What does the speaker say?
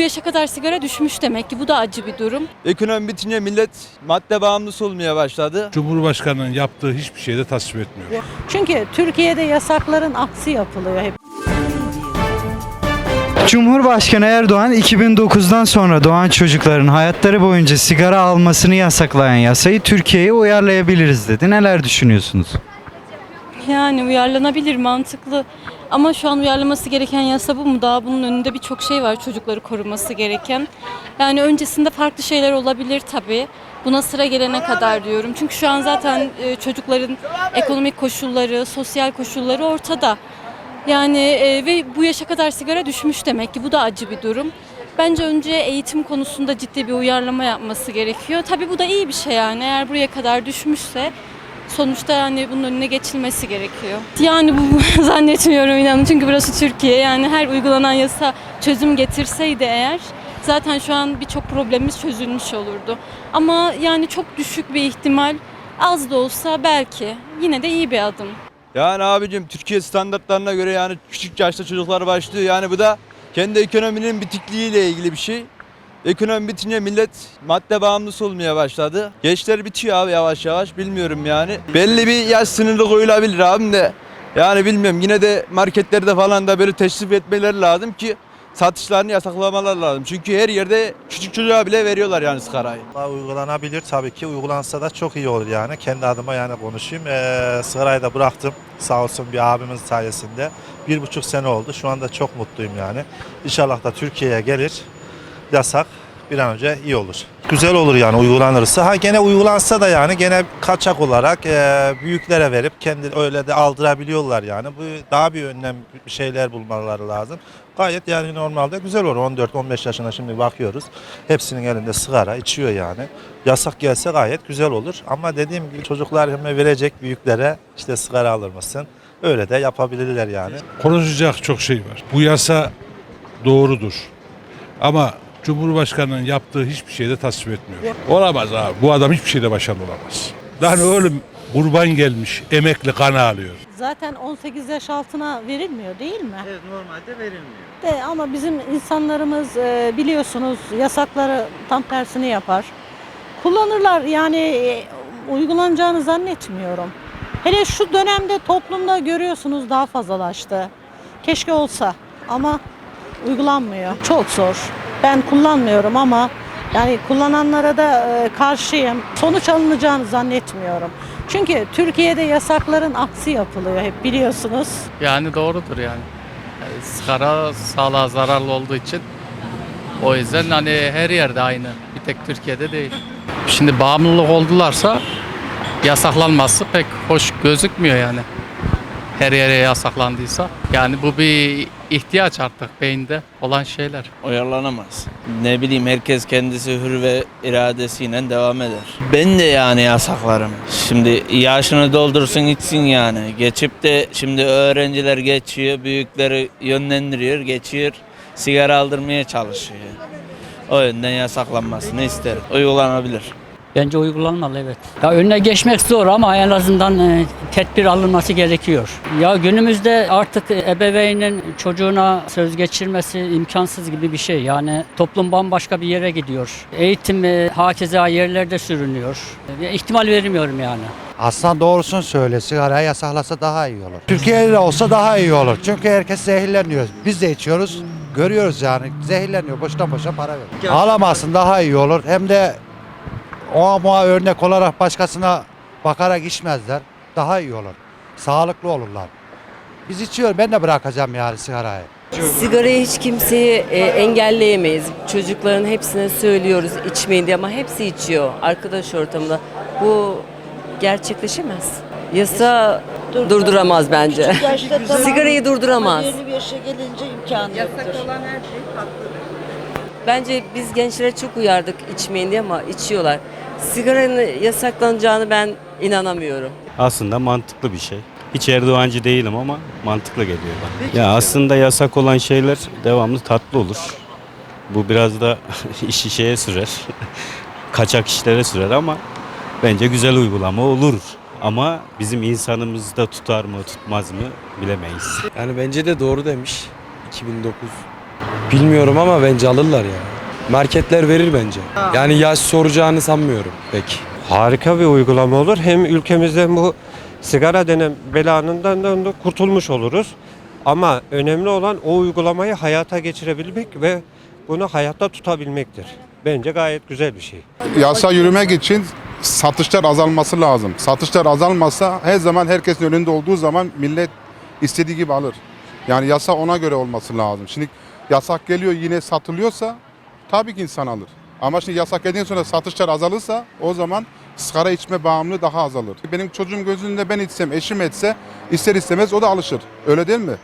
bu yaşa kadar sigara düşmüş demek ki. Bu da acı bir durum. Ekonomi bitince millet madde bağımlısı olmaya başladı. Cumhurbaşkanının yaptığı hiçbir şeyi de tasvip etmiyor. Çünkü Türkiye'de yasakların aksi yapılıyor hep. Cumhurbaşkanı Erdoğan 2009'dan sonra doğan çocukların hayatları boyunca sigara almasını yasaklayan yasayı Türkiye'ye uyarlayabiliriz dedi. Neler düşünüyorsunuz? Yani uyarlanabilir, mantıklı. Ama şu an uyarlaması gereken yasa bu mu? Daha bunun önünde birçok şey var çocukları koruması gereken. Yani öncesinde farklı şeyler olabilir tabii. Buna sıra gelene kadar diyorum. Çünkü şu an zaten e, çocukların ekonomik koşulları, sosyal koşulları ortada. Yani e, ve bu yaşa kadar sigara düşmüş demek ki. Bu da acı bir durum. Bence önce eğitim konusunda ciddi bir uyarlama yapması gerekiyor. Tabii bu da iyi bir şey yani. Eğer buraya kadar düşmüşse sonuçta yani bunun önüne geçilmesi gerekiyor. Yani bu zannetmiyorum inanın çünkü burası Türkiye yani her uygulanan yasa çözüm getirseydi eğer zaten şu an birçok problemimiz çözülmüş olurdu. Ama yani çok düşük bir ihtimal az da olsa belki yine de iyi bir adım. Yani abicim Türkiye standartlarına göre yani küçük yaşta çocuklar başlıyor. Yani bu da kendi ekonominin bitikliğiyle ilgili bir şey. Ekonomi bitince millet madde bağımlısı olmaya başladı. Gençler bitiyor abi yavaş yavaş bilmiyorum yani. Belli bir yaş sınırı koyulabilir abim de. Yani bilmiyorum yine de marketlerde falan da böyle teşrif etmeleri lazım ki satışlarını yasaklamalar lazım. Çünkü her yerde küçük çocuğa bile veriyorlar yani sigarayı. Uygulanabilir tabii ki. Uygulansa da çok iyi olur yani. Kendi adıma yani konuşayım. Ee, sigarayı da bıraktım. Sağ olsun bir abimin sayesinde. Bir buçuk sene oldu. Şu anda çok mutluyum yani. İnşallah da Türkiye'ye gelir. Yasak bir an önce iyi olur. Güzel olur yani uygulanırsa. Ha gene uygulansa da yani gene kaçak olarak e, büyüklere verip kendi öyle de aldırabiliyorlar yani. Bu daha bir önlem bir şeyler bulmaları lazım. Gayet yani normalde güzel olur. 14-15 yaşına şimdi bakıyoruz. Hepsinin elinde sigara içiyor yani. Yasak gelse gayet güzel olur. Ama dediğim gibi çocuklar hemen verecek büyüklere işte sigara alır mısın? Öyle de yapabilirler yani. Konuşacak çok şey var. Bu yasa doğrudur. Ama Cumhurbaşkanının yaptığı hiçbir şeyi de tasvip etmiyor. Olamaz abi. Bu adam hiçbir şeyde başarılı olamaz. Lan oğlum kurban gelmiş, emekli kan ağlıyor. Zaten 18 yaş altına verilmiyor değil mi? Evet normalde verilmiyor. De ama bizim insanlarımız e, biliyorsunuz yasakları tam tersini yapar. Kullanırlar yani e, uygulanacağını zannetmiyorum. Hele şu dönemde toplumda görüyorsunuz daha fazlalaştı. Keşke olsa ama uygulanmıyor. Çok zor. Ben kullanmıyorum ama yani kullananlara da e, karşıyım. Sonuç alınacağını zannetmiyorum. Çünkü Türkiye'de yasakların aksi yapılıyor hep biliyorsunuz. Yani doğrudur yani. Sigara sağlığa zararlı olduğu için o yüzden hani her yerde aynı. Bir tek Türkiye'de değil. Şimdi bağımlılık oldularsa yasaklanması pek hoş gözükmüyor yani. Her yere yasaklandıysa. Yani bu bir ihtiyaç artık beyinde olan şeyler. Uyarlanamaz. Ne bileyim herkes kendisi hür ve iradesiyle devam eder. Ben de yani yasaklarım. Şimdi yaşını doldursun içsin yani. Geçip de şimdi öğrenciler geçiyor, büyükleri yönlendiriyor, geçiyor, sigara aldırmaya çalışıyor. O yönden yasaklanmasını isterim. Uygulanabilir. Bence uygulanmalı evet. Ya önüne geçmek zor ama en azından e, tedbir alınması gerekiyor. Ya günümüzde artık ebeveynin çocuğuna söz geçirmesi imkansız gibi bir şey. Yani toplum bambaşka bir yere gidiyor. Eğitim e, hakeza yerlerde sürünüyor. E, ihtimal vermiyorum yani. Aslında doğrusunu söyle sigarayı yasaklasa daha iyi olur. Türkiye'de olsa daha iyi olur. Çünkü herkes zehirleniyor. Biz de içiyoruz. Görüyoruz yani zehirleniyor. Boşuna boşuna para veriyor. Alamazsın daha iyi olur. Hem de o ama örnek olarak başkasına bakarak içmezler. Daha iyi olur. Sağlıklı olurlar. Biz içiyoruz. Ben de bırakacağım yani sigarayı. Sigarayı hiç kimseyi e, engelleyemeyiz. Çocukların hepsine söylüyoruz içmeyin diye ama hepsi içiyor arkadaş ortamında. Bu gerçekleşemez. Yasa durduramaz bence. Sigarayı durduramaz. bir yaşa gelince imkanı yoktur. Bence biz gençlere çok uyardık içmeyin diye ama içiyorlar. Sigaranın yasaklanacağını ben inanamıyorum. Aslında mantıklı bir şey. Hiç Erdoğancı değilim ama mantıklı geliyor bana. Ya aslında yasak olan şeyler devamlı tatlı olur. Bu biraz da işi şeye sürer. Kaçak işlere sürer ama bence güzel uygulama olur. Ama bizim insanımızı da tutar mı tutmaz mı bilemeyiz. Yani bence de doğru demiş. 2009 Bilmiyorum ama bence alırlar ya. Marketler verir bence. Yani yaş soracağını sanmıyorum pek. Harika bir uygulama olur. Hem ülkemizde bu sigara denen belanından da kurtulmuş oluruz. Ama önemli olan o uygulamayı hayata geçirebilmek ve bunu hayatta tutabilmektir. Bence gayet güzel bir şey. Yasa yürümek için satışlar azalması lazım. Satışlar azalmasa her zaman herkesin önünde olduğu zaman millet istediği gibi alır. Yani yasa ona göre olması lazım. Şimdi yasak geliyor yine satılıyorsa tabii ki insan alır. Ama şimdi yasak geldikten sonra satışlar azalırsa o zaman sigara içme bağımlılığı daha azalır. Benim çocuğum gözünde ben içsem, eşim etse ister istemez o da alışır. Öyle değil mi?